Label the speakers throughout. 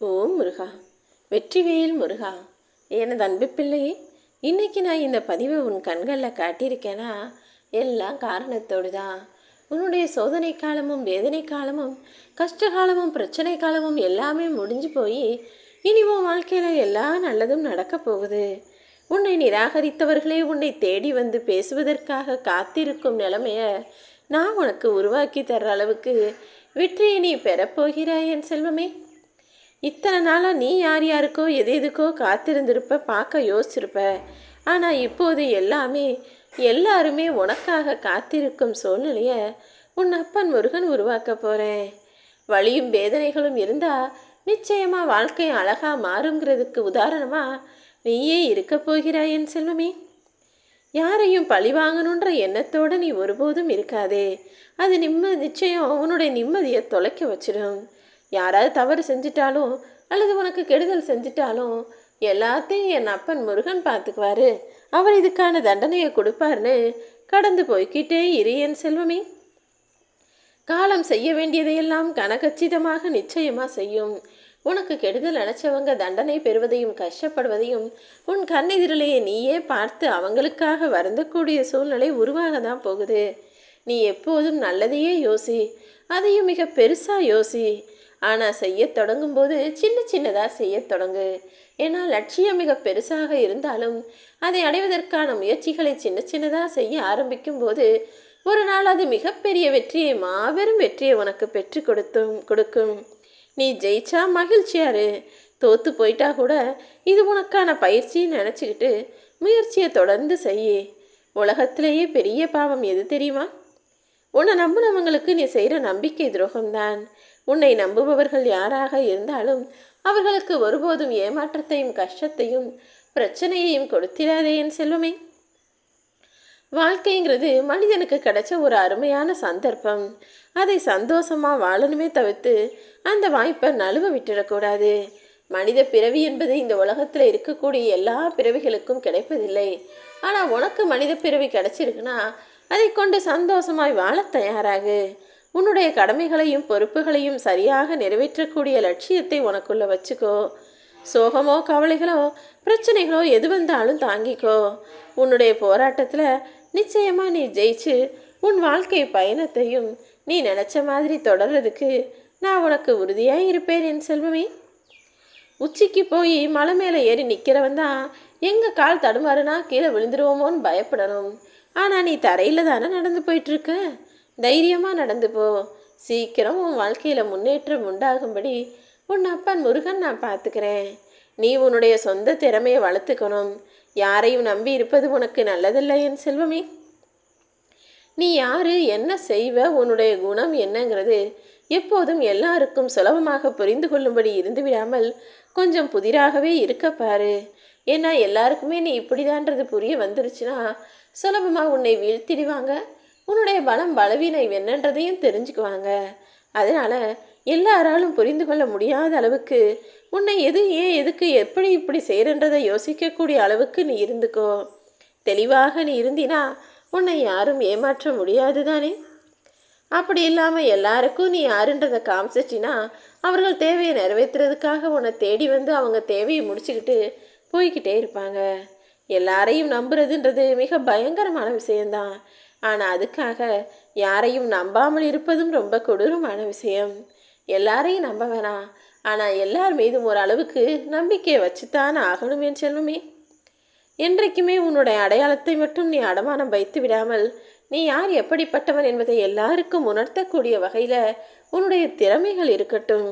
Speaker 1: ஓம் முருகா வெற்றிவேல் முருகா எனது அன்பு பிள்ளையே இன்னைக்கு நான் இந்த பதிவை உன் கண்களில் காட்டியிருக்கேனா? எல்லாம் காரணத்தோடு தான் உன்னுடைய சோதனை காலமும் வேதனை காலமும் கஷ்ட காலமும் பிரச்சனை காலமும் எல்லாமே முடிஞ்சு போய் இனி உன் வாழ்க்கையில் எல்லா நல்லதும் நடக்கப் போகுது. உன்னை நிராகரித்தவர்களே உன்னை தேடி வந்து பேசுவதற்காக காத்திருக்கும் நிலைமையை நான் உனக்கு உருவாக்கி தர்ற அளவுக்கு வெற்றியை நீ பெறப்போகிறாய் என் செல்வமே. இத்தனை நாளாக நீ யார் யாருக்கோ எது எதுக்கோ காத்திருந்திருப்ப பார்க்க யோசிச்சிருப்ப. ஆனால் இப்போது எல்லாமே எல்லாருமே உனக்காக காத்திருக்கும் சூழ்நிலையை உன் அப்பன் முருகன் உருவாக்க போகிறேன் வலியும் வேதனைகளும் இருந்தால் நிச்சயமாக வாழ்க்கை அழகாக மாறுங்கிறதுக்கு உதாரணமாக நீயே இருக்க போகிறாய் என் செல்வமே. யாரையும் பழி வாங்கணுன்ற எண்ணத்தோடு நீ ஒருபோதும் இருக்காதே. அது நிம்மதி நிச்சயம் உன்னுடைய நிம்மதியை தொலைக்க வச்சிடும் யாராவது தவறு செஞ்சிட்டாலும் அல்லது உனக்கு கெடுதல் செஞ்சிட்டாலும் எல்லாத்தையும் என் அப்பன் முருகன் பார்த்துக்குவாரு. அவர் இதுக்கான தண்டனையை கொடுப்பாருன்னு கடந்து போய்க்கிட்டே இரு என் செல்வமே. காலம் செய்ய வேண்டியதையெல்லாம் கனகச்சிதமாக நிச்சயமாக செய்யும். உனக்கு கெடுதல் நினச்சவங்க தண்டனை பெறுவதையும் கஷ்டப்படுவதையும் உன் கண்ணெதிரிலேயே நீயே பார்த்து அவங்களுக்காக வருந்தக்கூடிய சூழ்நிலை உருவாக தான் போகுது. நீ எப்போதும் நல்லதையே யோசி அதையும் மிக பெருசாக யோசி ஆனால் செய்ய தொடங்கும்போது சின்ன சின்னதாக செய்ய தொடங்கு. ஏன்னா லட்சியம் மிக பெருசாக இருந்தாலும் அதை அடைவதற்கான முயற்சிகளை சின்ன சின்னதாக செய்ய ஆரம்பிக்கும் போது ஒரு நாள் அது மிகப்பெரிய வெற்றியை மாபெரும் வெற்றியை உனக்கு பெற்று கொடுத்தும் கொடுக்கும். நீ ஜெயிச்சா மகிழ்ச்சியாரு தோத்து போயிட்டா கூட இது உனக்கான பயிற்சின்னு நினச்சிக்கிட்டு முயற்சியை தொடர்ந்து செய்ய. உலகத்திலேயே பெரிய பாவம் எது தெரியுமா? உன்னை நம்பினவங்களுக்கு நீ செய்கிற நம்பிக்கை துரோகம்தான். உன்னை நம்புபவர்கள் யாராக இருந்தாலும் அவர்களுக்கு ஒருபோதும் ஏமாற்றத்தையும் கஷ்டத்தையும் பிரச்சனையையும் கொடுத்திடாதே என் செல்வமே. வாழ்க்கைங்கிறது மனிதனுக்கு கிடைச்ச ஒரு அருமையான சந்தர்ப்பம். அதை சந்தோஷமாக வாழணுமே தவிர்த்து அந்த வாய்ப்பை நழுவ விட்டுடக்கூடாது. மனித பிறவி என்பது இந்த உலகத்தில் இருக்கக்கூடிய எல்லா பிறவிகளுக்கும் கிடைப்பதில்லை. ஆனால் உனக்கு மனித பிறவி கிடைச்சிருக்குன்னா அதை கொண்டு சந்தோஷமாய் வாழ தயாராகு. உன்னுடைய கடமைகளையும் பொறுப்புகளையும் சரியாக நிறைவேற்றக்கூடிய லட்சியத்தை உனக்குள்ள வச்சுக்கோ. சோகமோ கவலைகளோ பிரச்சனைகளோ எது வந்தாலும் தாங்கிக்கோ. உன்னுடைய போராட்டத்தில் நிச்சயமாக நீ ஜெயிச்சு உன் வாழ்க்கை பயணத்தையும் நீ நினச்ச மாதிரி தொடர்றதுக்கு நான் உனக்கு உறுதியாக இருப்பேன் என் செல்வமே. உச்சிக்கு போய் மலை மேலே ஏறி நிற்கிறவன் தான் எங்கள் கால் தடுமாறுனா கீழே விழுந்துருவோமோன்னு பயப்படணும். ஆனால் நீ தரையில் தானே நடந்து போயிட்டுருக்க தைரியமாக நடந்து போ. சீக்கிரம் உன் வாழ்க்கையில் முன்னேற்றம் உண்டாகும்படி உன் அப்பன் முருகன் நான் பார்த்துக்கிறேன். நீ உன்னுடைய சொந்த திறமையை வளர்த்துக்கணும். யாரையும் நம்பி இருப்பது உனக்கு நல்லதில்லை என் செல்வமே. நீ யாரு என்ன செய்வ உன்னுடைய குணம் என்னங்கிறது எப்போதும் எல்லாருக்கும் சுலபமாக புரிந்து கொள்ளும்படி இருந்து விடாமல் கொஞ்சம் புதிராகவே இருக்க பாரு. ஏன்னா எல்லாருக்குமே நீ இப்படிதான்றது புரிய வந்துருச்சுன்னா சுலபமாக உன்னை வீழ்த்திடுவாங்க. உன்னுடைய பலம் பலவீனம் என்னன்றதையும் தெரிஞ்சுக்குவாங்க. அதனால் எல்லாராலும் புரிந்து கொள்ள முடியாத அளவுக்கு உன்னை எது ஏன் எதுக்கு எப்படி இப்படி செய்கிறன்றதை யோசிக்கக்கூடிய அளவுக்கு நீ இருந்துக்கோ. தெளிவாக நீ இருந்தினா உன்னை யாரும் ஏமாற்ற முடியாது தானே? அப்படி இல்லாமல் எல்லாருக்கும் நீ யாருன்றதை காமிச்சிட்டினா அவர்கள் தேவையை நிறைவேற்றுறதுக்காக உன்னை தேடி வந்து அவங்க தேவையை முடிச்சுக்கிட்டு போய்கிட்டே இருப்பாங்க. எல்லாரையும் நம்புறதுன்றது மிக பயங்கரமான விஷயந்தான் ஆனால் அதுக்காக யாரையும் நம்பாமல் இருப்பதும் ரொம்ப கொடூரமான விஷயம். எல்லாரையும் நம்ப வேணாம். ஆனால் எல்லார் மீதும் ஒரு அளவுக்கு நம்பிக்கையை வச்சுத்தான் ஆகணும் என் செல்லுமே என்றைக்குமே உன்னுடைய அடையாளத்தை மட்டும் நீ அடமானம் வைத்து விடாமல் நீ யார் எப்படிப்பட்டவன் என்பதை எல்லாருக்கும் உணர்த்தக்கூடிய வகையில் உன்னுடைய திறமைகள் இருக்கட்டும்.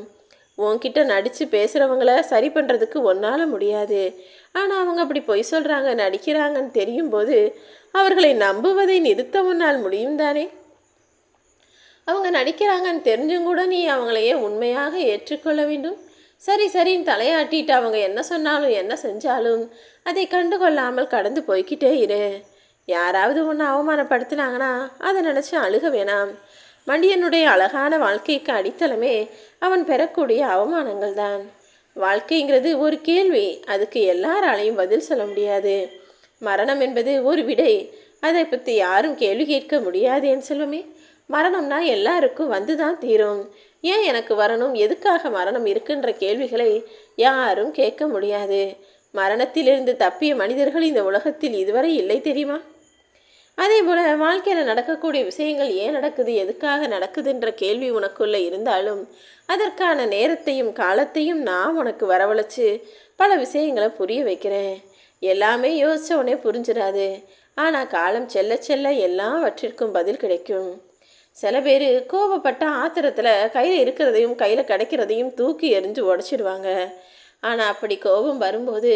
Speaker 1: உன்கிட்ட நடித்து பேசுகிறவங்கள சரி பண்ணுறதுக்கு ஒன்னால் முடியாது. ஆனால் அவங்க அப்படி பொய் சொல்கிறாங்க நடிக்கிறாங்கன்னு தெரியும் போது அவர்களை நம்புவதை நிறுத்த உன்னால் முடியும் தானே? அவங்க நடிக்கிறாங்கன்னு தெரிஞ்சும் கூட நீ அவங்களையே உண்மையாக ஏற்றுக்கொள்ள வேண்டும். சரி சரின்னு தலையாட்டிட்டு அவங்க என்ன சொன்னாலும் என்ன செஞ்சாலும் அதை கண்டுகொள்ளாமல் கடந்து போய்க்கிட்டே இரு. யாராவது ஒன்று அவமானப்படுத்தினாங்கன்னா அதை நினச்சி அழுக வேணாம். மண்டியனுடைய அழகான வாழ்க்கைக்கு அடித்தளமே அவன் பெறக்கூடிய அவமானங்கள் தான் வாழ்க்கைங்கிறது ஒரு கேள்வி. அதுக்கு எல்லாராலையும் பதில் சொல்ல முடியாது. மரணம் என்பது ஒரு விடை. அதை பற்றி யாரும் கேள்வி கேட்க முடியாது என் செல்வமே. மரணம்னா எல்லாருக்கும் வந்து தான் தீரும். ஏன் எனக்கு வரணும்? எதுக்காக மரணம் இருக்குன்ற கேள்விகளை யாரும் கேட்க முடியாது. மரணத்திலிருந்து தப்பிய மனிதர்கள் இந்த உலகத்தில் இதுவரை இல்லை தெரியுமா? அதே போல் வாழ்க்கையில் நடக்கக்கூடிய விஷயங்கள் ஏன் நடக்குது எதுக்காக நடக்குதுன்ற கேள்வி உனக்குள்ளே இருந்தாலும் அதற்கான நேரத்தையும் காலத்தையும் நான் உனக்கு வரவழைச்சு பல விஷயங்களை புரிய வைக்கிறேன். எல்லாமே யோசிச்ச உடனே புரிஞ்சிடாது. ஆனால் காலம் செல்ல செல்ல எல்லாவற்றிற்கும் பதில் கிடைக்கும். சில பேர் கோபப்பட்ட ஆத்திரத்தில் கையில் இருக்கிறதையும் கையில் கிடைக்கிறதையும் தூக்கி எறிஞ்சு உடச்சிடுவாங்க. ஆனால் அப்படி கோபம் வரும்போது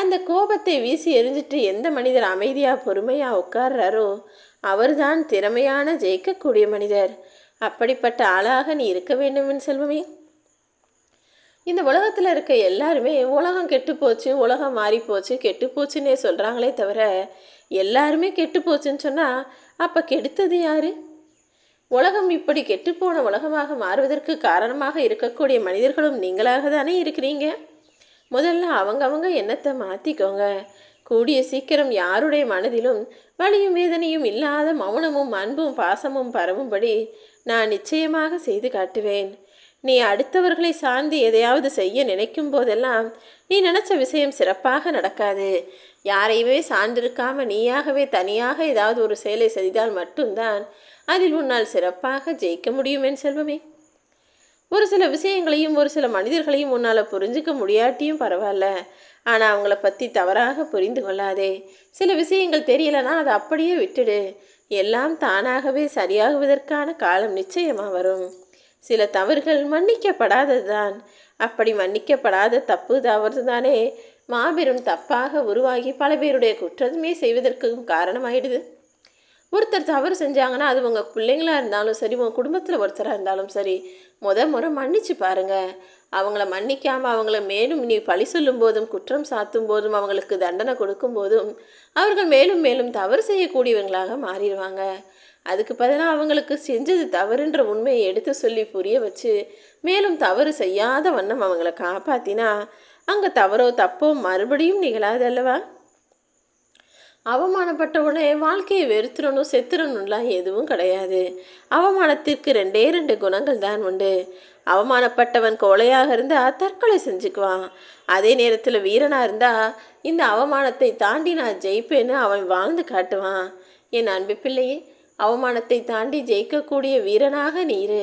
Speaker 1: அந்த கோபத்தை வீசி எறிஞ்சிட்டு எந்த மனிதர் அமைதியாக பொறுமையாக உட்கார்றாரோ அவர்தான் திறமையான ஜெயிக்கக்கூடிய மனிதர். அப்படிப்பட்ட ஆளாக நீ இருக்க வேண்டும்னு செல்வமே. இந்த உலகத்தில் இருக்க எல்லாருமே உலகம் கெட்டு போச்சு உலகம் மாறி போச்சு கெட்டு போச்சுன்னே சொல்கிறாங்களே தவிர எல்லாருமே கெட்டு போச்சுன்னு சொன்னால் அப்போ கெடுத்தது யாரு? உலகம் இப்படி கெட்டுப்போன உலகமாக மாறுவதற்கு காரணமாக இருக்கக்கூடிய மனிதர்களும் நீங்களாக தானே இருக்கிறீங்க? முதல்ல அவங்கவங்க எண்ணத்தை மாற்றிக்கோங்க கூடிய சீக்கிரம் யாருடைய மனதிலும் வலியும் வேதனையும் இல்லாத மௌனமும் அன்பும் பாசமும் பரவும்படி நான் நிச்சயமாக செய்து காட்டுவேன். நீ அடுத்தவர்களை சார்ந்து எதையாவது செய்ய நினைக்கும் போதெல்லாம் நீ நினச்ச விஷயம் சிறப்பாக நடக்காது. யாரையுமே சார்ந்திருக்காம நீயாகவே தனியாக ஏதாவது ஒரு செயலை செய்தால் மட்டும்தான் அதில் உன்னால் சிறப்பாக ஜெயிக்க முடியும் என் செல்வமே. ஒரு சில விஷயங்களையும் ஒரு சில மனிதர்களையும் உன்னால் புரிஞ்சுக்க முடியாட்டியும் பரவாயில்ல ஆனால் அவங்கள பற்றி தவறாக புரிந்து கொள்ளாதே. சில விஷயங்கள் தெரியலனா அதை அப்படியே விட்டுடு. எல்லாம் தானாகவே சரியாகுவதற்கான காலம் நிச்சயமாக வரும். சில தவறுகள் மன்னிக்கப்படாதது தான் அப்படி மன்னிக்கப்படாத தப்பு தவறு தானே மாபெரும் தப்பாக உருவாகி பல பேருடைய குற்றமே செய்வதற்கும் காரணமாயிடுது. ஒருத்தர் தவறு செஞ்சாங்கன்னா அது உங்கள் பிள்ளைங்களாக இருந்தாலும் சரி உங்கள் குடும்பத்தில் ஒருத்தராக இருந்தாலும் சரி முத முறை மன்னிச்சு பாருங்கள் அவங்கள மன்னிக்காமல் அவங்கள மேலும் நீ பழி சொல்லும் போதும் குற்றம் சாத்தும் போதும் அவங்களுக்கு தண்டனை கொடுக்கும் போதும் அவர்கள் மேலும் மேலும் தவறு செய்யக்கூடியவங்களாக மாறிடுவாங்க. அதுக்கு பதிலாக அவங்களுக்கு செஞ்சது தவறுன்ற உண்மையை எடுத்து சொல்லி புரிய வச்சு மேலும் தவறு செய்யாத வண்ணம் அவங்கள காப்பாற்றினா அங்கே தவறோ தப்போ மறுபடியும் நிகழாது அல்லவா? அவமானப்பட்ட உடனே வாழ்க்கையை வெறுத்துடணும் செத்துடணும்லாம் எதுவும் கிடையாது. அவமானத்திற்கு ரெண்டே ரெண்டு குணங்கள் தான் உண்டு. அவமானப்பட்டவன் கோழையாக இருந்தால் தற்கொலை செஞ்சுக்குவான். அதே நேரத்தில் வீரனாக இருந்தால் இந்த அவமானத்தை தாண்டி நான் ஜெயிப்பேன்னு அவன் வாழ்ந்து காட்டுவான். என் அன்பு பிள்ளையே அவமானத்தை தாண்டி ஜெயிக்கக்கூடிய வீரனாக நீரு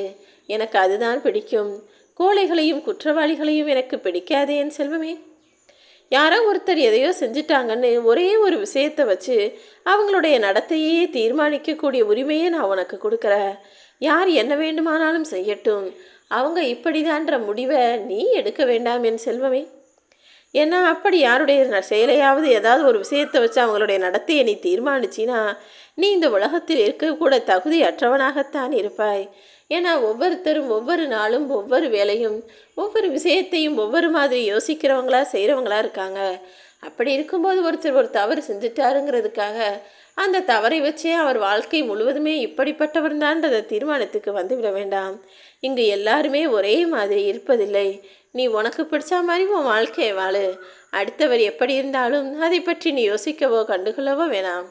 Speaker 1: எனக்கு அதுதான் பிடிக்கும். கோழைகளையும் குற்றவாளிகளையும் எனக்கு பிடிக்காதே என் செல்வமே. யாரோ ஒருத்தர் எதையோ செஞ்சிட்டாங்கன்னு ஒரே ஒரு விஷயத்தை வச்சு அவங்களுடைய நடத்தையே தீர்மானிக்கக்கூடிய உரிமையை நான் உனக்கு கொடுக்குறேன். யார் என்ன வேண்டுமானாலும் செய்யட்டும். அவங்க இப்படிதான்ற முடிவை நீ எடுக்க வேண்டாம் என் செல்வமே. ஏன்னா அப்படி யாருடைய ந- செயலையாவது ஏதாவது ஒரு விஷயத்தை வச்சு அவங்களுடைய நடத்தையை நீ தீர்மானிச்சினா நீ இந்த உலகத்தில் இருக்கக்கூட தகுதி அற்றவனாகத்தான் இருப்பாய். ஏன்னா ஒவ்வொருத்தரும் ஒவ்வொரு நாளும் ஒவ்வொரு வேலையும் ஒவ்வொரு விஷயத்தையும் ஒவ்வொரு மாதிரி யோசிக்கிறவங்களா செய்கிறவங்களா இருக்காங்க. அப்படி இருக்கும்போது ஒருத்தர் ஒரு தவறு செஞ்சுட்டாருங்கிறதுக்காக அந்த தவறை வச்சே அவர் வாழ்க்கை முழுவதுமே இப்படிப்பட்டவர் தான்றத தீர்மானத்துக்கு வந்துவிட வேண்டாம். இங்கு எல்லாருமே ஒரே மாதிரி இருப்பதில்லை. நீ உனக்கு பிடிச்ச மாதிரி உன் வாழ்க்கையை வாழு. அடுத்தவர் எப்படி இருந்தாலும் அதை பற்றி நீ யோசிக்கவோ கண்டுகொள்ளவோ வேணாம்.